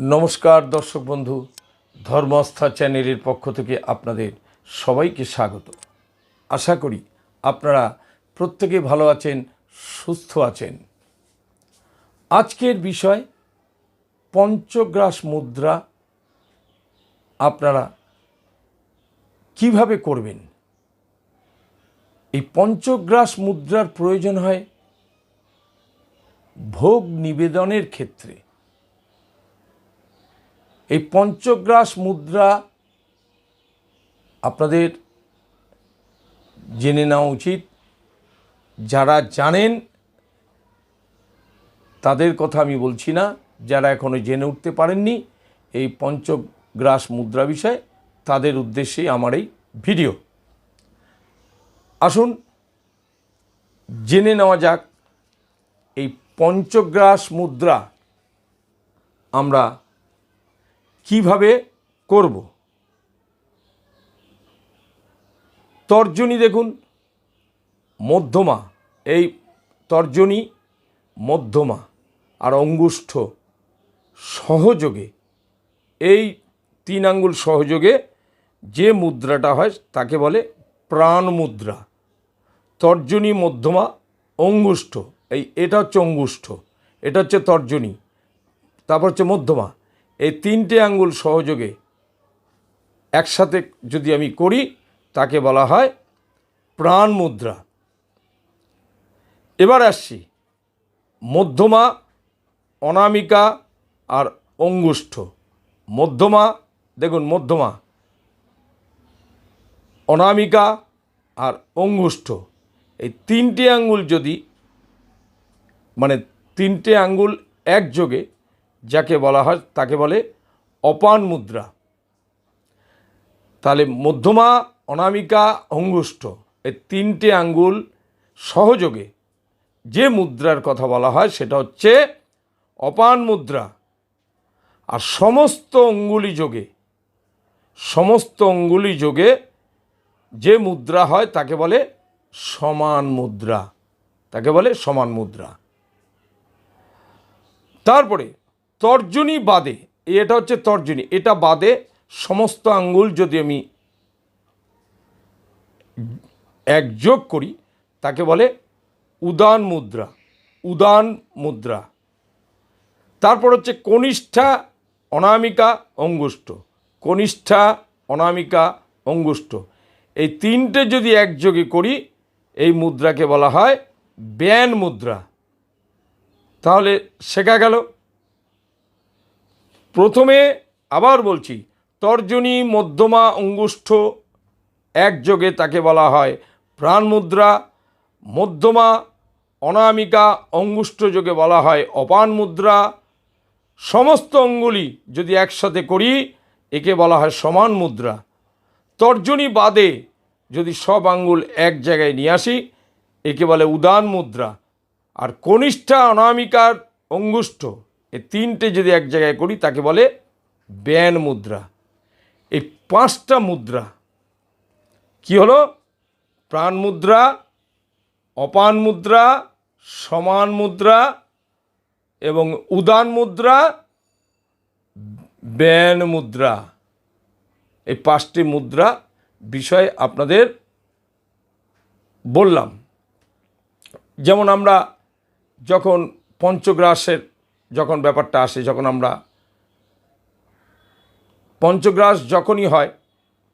নমস্কার দর্শক বন্ধু, ধর্মস্থা চ্যানেলের পক্ষ থেকে আপনাদের সবাইকে স্বাগত। আশা করি আপনারা প্রত্যেকে ভালো আছেন, সুস্থ আছেন। আজকের বিষয়, পঞ্চগ্রাস মুদ্রা আপনারা কীভাবে করবেন? এই পঞ্চগ্রাস মুদ্রার প্রয়োজন হয় ভোগ নিবেদনের ক্ষেত্রে। এই পঞ্চগ্রাস মুদ্রা আপনাদের জেনে নেওয়া উচিত। যারা জানেন, তাদের কথা আমি বলছি না। যারা এখনও জেনে উঠতে পারেননি এই পঞ্চগ্রাস মুদ্রা বিষয়ে, তাদের উদ্দেশ্যেই আমার এই ভিডিও। আসুন, জেনে নেওয়া যাক, এই পঞ্চগ্রাস মুদ্রা আমরা কীভাবে করব? তর্জনী দেখুন, মধ্যমা, এই তর্জনী মধ্যমা আর অঙ্গুষ্ঠ সহযোগে, এই তিন আঙ্গুল সহযোগে যে মুদ্রাটা হয় তাকে বলে প্রাণ মুদ্রা। তর্জনী মধ্যমা, অঙ্গুষ্ঠ, এই এটা হচ্ছে অঙ্গুষ্ঠ, এটা হচ্ছে তর্জনী, তারপর হচ্ছে মধ্যমা। এই তিনটে আঙ্গুল সহযোগে একসাথে যদি আমি করি, তাকে বলা হয় প্রাণ মুদ্রা। এবার আসছি মধ্যমা, অনামিকা আর অঙ্গুষ্ঠ। মধ্যমা, দেখুন মধ্যমা, অনামিকা আর অঙ্গুষ্ঠ। এই তিনটে আঙ্গুল যদি মানে তিনটে আঙ্গুল একযোগে যাকে বলা হয়, তাকে বলে অপান মুদ্রা। তাহলে মধ্যমা, অনামিকা, অঙ্গুষ্ঠ, এই তিনটে আঙ্গুল সহযোগে যে মুদ্রার কথা বলা হয়, সেটা হচ্ছে অপান মুদ্রা। আর সমস্ত অঙ্গুলি যোগে, সমস্ত অঙ্গুলি যোগে যে মুদ্রা হয়, তাকে বলে সমান মুদ্রা। তাকে বলে সমান মুদ্রা। তারপরে তর্জনী বাদে, এটা হচ্ছে তর্জনী, এটা বাদে সমস্ত আঙ্গুল যদি আমি একযোগ করি, তাকে বলে উদান মুদ্রা উদান মুদ্রা। তারপর হচ্ছে কনিষ্ঠা অনামিকা অঙ্গুষ্ঠ, কনিষ্ঠা অনামিকা অঙ্গুষ্ঠ। এই তিনটে যদি একযোগে করি, এই মুদ্রাকে বলা হয় ব্যান মুদ্রা। তাহলে শেখা গেল। প্রথমে আবার বলছি, তর্জনী মধ্যমা অঙ্গুষ্ঠ একযোগে তাকে বলা হয়। প্রাণ মুদ্রা মধ্যমা অনামিকা অঙ্গুষ্ঠ যোগে বলা হয়। অপান মুদ্রা সমস্ত অঙ্গুলি যদি একসাথে করি, একে বলা হয় সমান মুদ্রা তর্জনী বাদে যদি সব আঙ্গুল এক জায়গায় নিয়ে আসি, একে বলে উদান মুদ্রা আর কনিষ্ঠা অনামিকার অঙ্গুষ্ঠ এই তিনটে যদি এক জায়গায় করি, তাকে বলে ব্যান মুদ্রা। এই পাঁচটা মুদ্রা কি হলো? প্রাণ মুদ্রা, অপান মুদ্রা, সমান মুদ্রা এবং উদান মুদ্রা, ব্যান মুদ্রা। এই পাঁচটি মুদ্রা বিষয়ে আপনাদের বললাম। যেমন আমরা যখন পঞ্চগ্রাসের যখন ব্যাপারটা আসে, যখন আমরা পঞ্চগ্রাস যখনই হয়,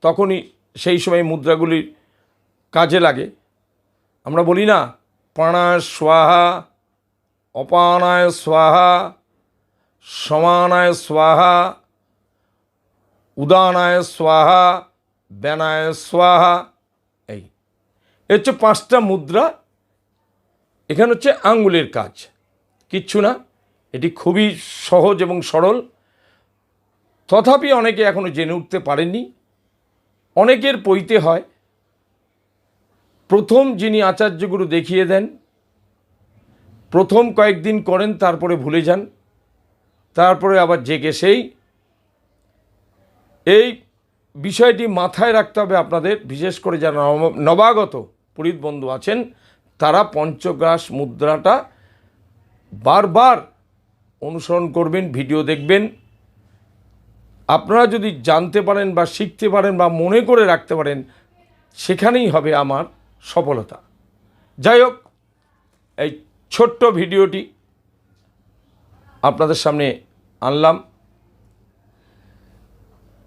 তখনই সেই সময় মুদ্রাগুলি কাজে লাগে। আমরা বলি না, প্রাণায় স্বাহা, অপানায় স্বাহা, সমানায় স্বাহা, উদানায় স্বাহা, ব্যানায় স্বাহা। এই, এ হচ্ছে পাঁচটা মুদ্রা। এখানে হচ্ছে আঙ্গুলের কাজ। কিচ্ছু না। এটি খুবই সহজ এবং সরল। তথাপি অনেকে এখনও জেনে উঠতে পারেননি। অনেকের পইতে হয়। প্রথম যিনি আচার্যগুরু দেখিয়ে দেন, প্রথম কয়েকদিন করেন, তারপরে ভুলে যান। তারপরে আবার জেগে সেই। এই বিষয়টি মাথায় রাখতে হবে আপনাদের, বিশেষ করে যারা নব- নবাগত পুরীত বন্ধু আছেন, তারা পঞ্চগ্রাস মুদ্রাটা বারবার অনুসরণ করবেন, ভিডিও দেখবেন। আপনারা যদি জানতে পারেন বা শিখতে পারেন বা মনে করে রাখতে পারেন, সেখানেই হবে আমার সফলতা। যাই হোক, এই ছোট্ট ভিডিওটি আপনাদের সামনে আনলাম।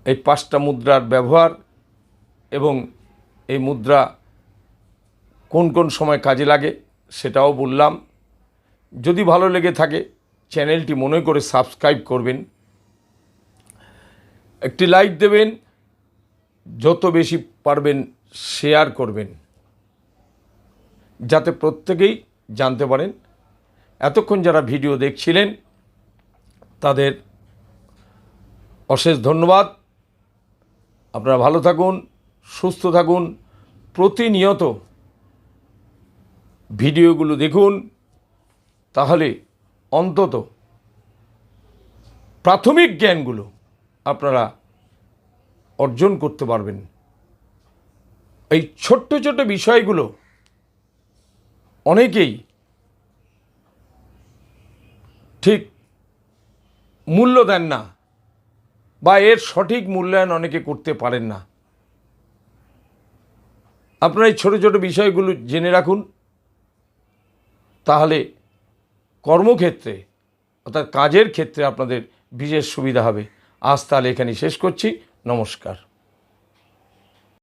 এই পাঁচটা মুদ্রার ব্যবহার এবং এই মুদ্রা কোন কোন সময় কাজে লাগে সেটাও বললাম। যদি ভালো লেগে থাকে চ্যানেলটি মনে করে সাবস্ক্রাইব করবেন। একটি লাইক দেবেন, যত বেশি পারবেন শেয়ার করবেন, যাতে প্রত্যেকেই জানতে পারেন। এতক্ষণ যারা ভিডিও দেখছিলেন, তাদের অশেষ ধন্যবাদ। আপনারা ভালো থাকুন, সুস্থ থাকুন, প্রতিনিয়ত ভিডিওগুলো দেখুন, তাহলে অন্তত প্রাথমিক জ্ঞানগুলো আপনারা অর্জন করতে পারবেন। এই ছোট্ট ছোট্ট বিষয়গুলো অনেকেই ঠিক মূল্য দেন না বা এর সঠিক মূল্যায়ন অনেকে করতে পারেন না। আপনারা এই ছোটো ছোটো বিষয়গুলো জেনে রাখুন, তাহলে কর্মক্ষেত্রে অর্থাৎ কাজের ক্ষেত্রে আপনাদের বিশেষ সুবিধা হবে। আজ তাহলে এখানেই শেষ করছি। নমস্কার।